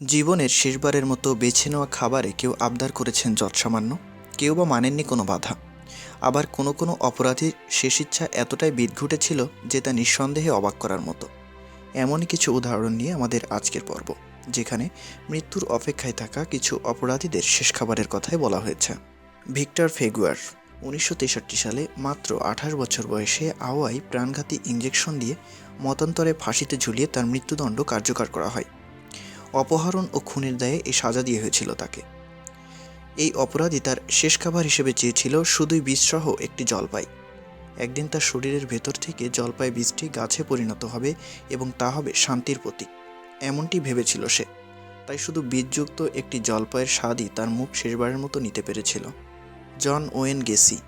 জীবনের শেষবারের মতো বেছে নেওয়া খাবারে কেউ আবদার করেছেন যৎসামান্য, কেউ বা মানেননি কোনো বাধা। আবার কোনো কোনো অপরাধীর শেষ ইচ্ছা এতটাই বিদঘুটে ছিল যে তা নিঃসন্দেহে অবাক করার মতো। এমনই কিছু উদাহরণ নিয়ে আমাদের আজকের পর্ব, যেখানে মৃত্যুর অপেক্ষায় থাকা কিছু অপরাধীদের শেষ খাবারের কথাই বলা হয়েছে। ভিক্টর ফেগুয়ার, উনিশশো তেষট্টি সালে মাত্র আঠাশ বছর বয়সে আওয়াই প্রাণঘাতী ইঞ্জেকশন দিয়ে মতান্তরে ফাঁসিতে ঝুলিয়ে তার মৃত্যুদণ্ড কার্যকর করা হয়। অপহরণ ও খুনের দায়ে এই সাজা দিয়ে হয়েছিল তাকে। এই অপরাধী তার শেষ খাবার হিসেবে চেয়েছিল শুধুই বীজসহ একটি জলপাই। একদিন তার শরীরের ভেতর থেকে জলপাই বীজটি গাছে পরিণত হবে এবং তা হবে শান্তির প্রতীক। এমনটি ভেবেছিল সে। তাই শুধু বীজযুক্ত একটি জলপাইয়ের স্বাদই তার মুখ শেষবারের মতো নিতে পেরেছিল। John Wayne Gacy.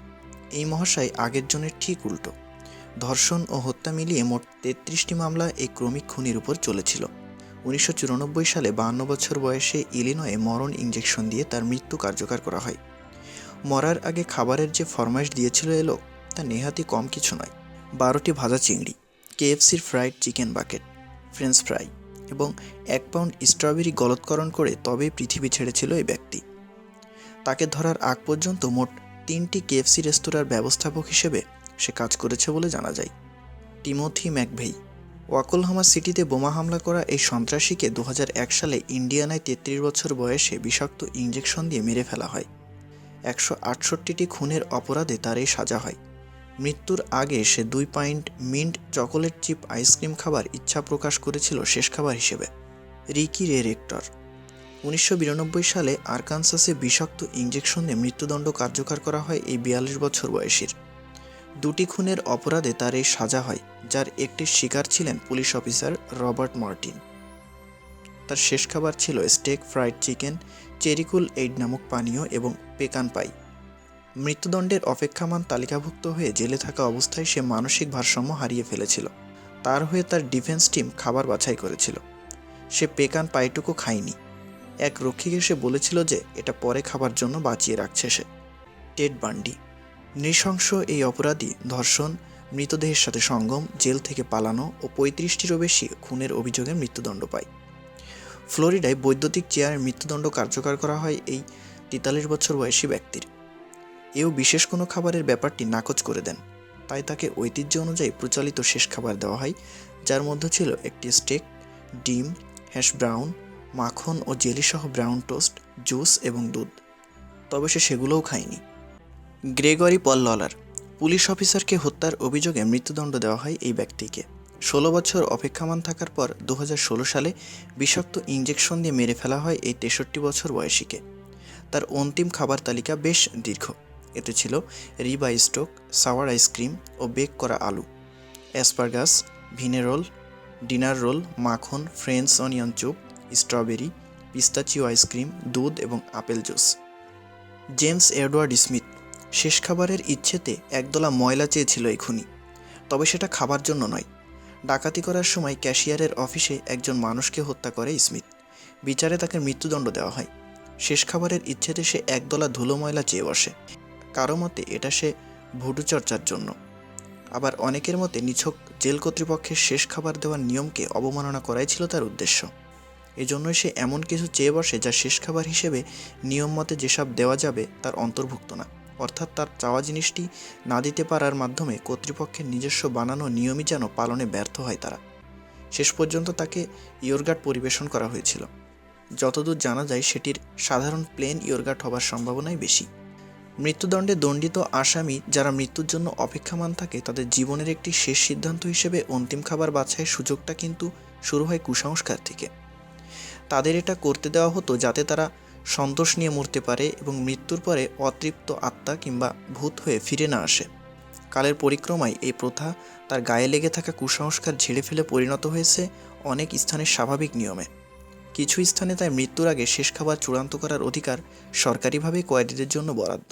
এই মহাশয় আগের জনের ঠিক উল্টো। ধর্ষণ ও হত্যা মিলিয়ে মোট তেত্রিশটি মামলা এই ক্রমিক খুনির উপর চলেছিল। উনিশশো চুরানব্বই সালে বাহান্ন বছর বয়সে ইলিনয়ে মরণ ইঞ্জেকশন দিয়ে তার মৃত্যু কার্যকর করা হয়। মরার আগে খাবারের যে ফরমাইশ দিয়েছিল এলো, তা নেহাতি কম কিছু নয়। বারোটি ভাজা চিংড়ি, কেএফসির fried chicken bucket, french fry এবং এক পাউন্ড স্ট্রবেরি গলৎকরণ করে তবেই পৃথিবী ছেড়েছিল এই ব্যক্তি। তাকে ধরার আগ পর্যন্ত মোট তিনটি কেএফসি রেস্তোরাঁর ব্যবস্থাপক হিসেবে সে কাজ করেছে বলে জানা যায়। টিমোথি ম্যাকভেই। ওয়াকলহামা সিটিতে বোমা হামলা করা এই সন্ত্রাসীকে দু হাজার এক সালে ইন্ডিয়ানায় তেত্রিশ বছর বয়সে বিষাক্ত ইঞ্জেকশন দিয়ে মেরে ফেলা হয়। একশো আটষট্টিটি খুনের অপরাধে তার এই সাজা হয়। মৃত্যুর আগে সে দুই point mint chocolate chip ice cream খাবার ইচ্ছা প্রকাশ করেছিল শেষ খাবার হিসেবে। রিকি রে রেক্টর। উনিশশো বিরানব্বই সালে আরকানসাসে বিষাক্ত ইঞ্জেকশন মৃত্যুদণ্ড কার্যকর করা হয় এই বিয়াল্লিশ বছর বয়সীর। দুটি খুনের অপরাধে তার এই সাজা হয়, যার একটি শিকার ছিলেন পুলিশ অফিসার রবার্ট মার্টিন। তার শেষ খাবার ছিল steak fried chicken, cherry Kool Aid নামক পানীয় এবং পেকান পাই। মৃত্যুদণ্ডের অপেক্ষামান তালিকাভুক্ত হয়ে জেলে থাকা অবস্থায় সে মানসিক ভারসাম্য হারিয়ে ফেলেছিল। তার হয়ে তার ডিফেন্স টিম খাবার বাছাই করেছিল। সে পেকান পাইটুকু খায়নি। এক রক্ষীকে সে বলেছিল যে, এটা পরে খাবার জন্য বাঁচিয়ে রাখছে সে। টেড বান্ডি। নৃশংস এই অপরাধী ধর্ষণ, মৃতদেহের সাথে সঙ্গম, জেল থেকে পালানো ও পঁয়ত্রিশটিরও বেশি খুনের অভিযোগে মৃত্যুদণ্ড পায়। ফ্লোরিডায় বৈদ্যুতিক চেয়ারের মৃত্যুদণ্ড কার্যকর করা হয় এই তেতাল্লিশ বছর বয়সী ব্যক্তির। এও বিশেষ কোনো খাবারের ব্যাপারটি নাকচ করে দেন। তাই তাকে ঐতিহ্য অনুযায়ী প্রচলিত শেষ খাবার দেওয়া হয়, যার মধ্যে ছিল একটি স্টেক, ডিম, হ্যাশ ব্রাউন, মাখন ও জেলিসহ ব্রাউন টোস্ট, জুস এবং দুধ। তবে সে সেগুলোও খায়নি। গ্রেগরি পল ললার পুলিশ অফিসারকে হত্যার অভিযোগে মৃত্যুদণ্ড দেওয়া হয় এই ব্যক্তিকে। ষোলো বছর অপেক্ষামান থাকার পর দু হাজার ষোলো সালে বিষাক্ত ইঞ্জেকশন দিয়ে মেরে ফেলা হয় এই তেষট্টি বছর বয়সীকে। তার অন্তিম খাবার তালিকা বেশ দীর্ঘ। এতে ছিল ribeye steak, sour ice cream ও বেক করা আলু। অ্যাসপারগাস, ভিনেরোল, ডিনার রোল, মাখন, french onion soup, strawberry, pistachio ice cream দুধ এবং apple juice. James Edward Smith শেষ খাবারের ইচ্ছেতে একদলা ময়লা চেয়েছিল এই খুনি। তবে সেটা খাবার জন্য নয়। ডাকাতি করার সময় ক্যাশিয়ারের অফিসে একজন মানুষকে হত্যা করে স্মিথ। বিচারে তাকে মৃত্যুদণ্ড দেওয়া হয়। শেষ খাবারের ইচ্ছেতে সে একদলা ধুলো ময়লা চেয়ে বসে। কারও মতে এটা সে ভুডু চর্চার জন্য। আবার অনেকের মতে নিছক জেল কর্তৃপক্ষের শেষ খাবার দেওয়ার নিয়মকে অবমাননা করাই ছিল তার উদ্দেশ্য। এজন্যই সে এমন কিছু চেয়ে বসে যা শেষ খাবার হিসেবে নিয়ম মতে যেসব দেওয়া যাবে তার অন্তর্ভুক্ত না। অর্থাৎ তার চাওয়া জিনিসটি না দিতে পারার মাধ্যমে কর্তৃপক্ষের নিজস্ব বানানো নিয়মই যেন পালনে ব্যর্থ হয় তারা। শেষ পর্যন্ত তাকে ইয়রগার্ড পরিবেশন করা হয়েছিল। যতদূর জানা যায়, সেটির সাধারণ প্লেন ইয়রগার্ড হবার সম্ভাবনাই বেশি। মৃত্যুদণ্ডে দণ্ডিত আসামি যারা মৃত্যুর জন্য অপেক্ষামান থাকে, তাদের জীবনের একটি শেষ সিদ্ধান্ত হিসেবে অন্তিম খাবার বাছাইয়ের সুযোগটা কিন্তু শুরু হয় কুসংস্কার থেকে। তাদের এটা করতে দেওয়া হতো যাতে তারা সন্তোষ নিয়ে মরতে পারে এবং মৃত্যুর পরে অতৃপ্ত আত্মা কিংবা ভূত হয়ে ফিরে না আসে। কালের পরিক্রমায় এই প্রথা তার গায়ে লেগে থাকা কুসংস্কার ঝেড়ে ফেলে পরিণত হয়েছে অনেক স্থানের স্বাভাবিক নিয়মে। কিছু স্থানে তাই মৃত্যুর আগে শেষ খাবার চূড়ান্ত করার অধিকার সরকারিভাবে কয়েদিদের জন্য বরাদ্দ।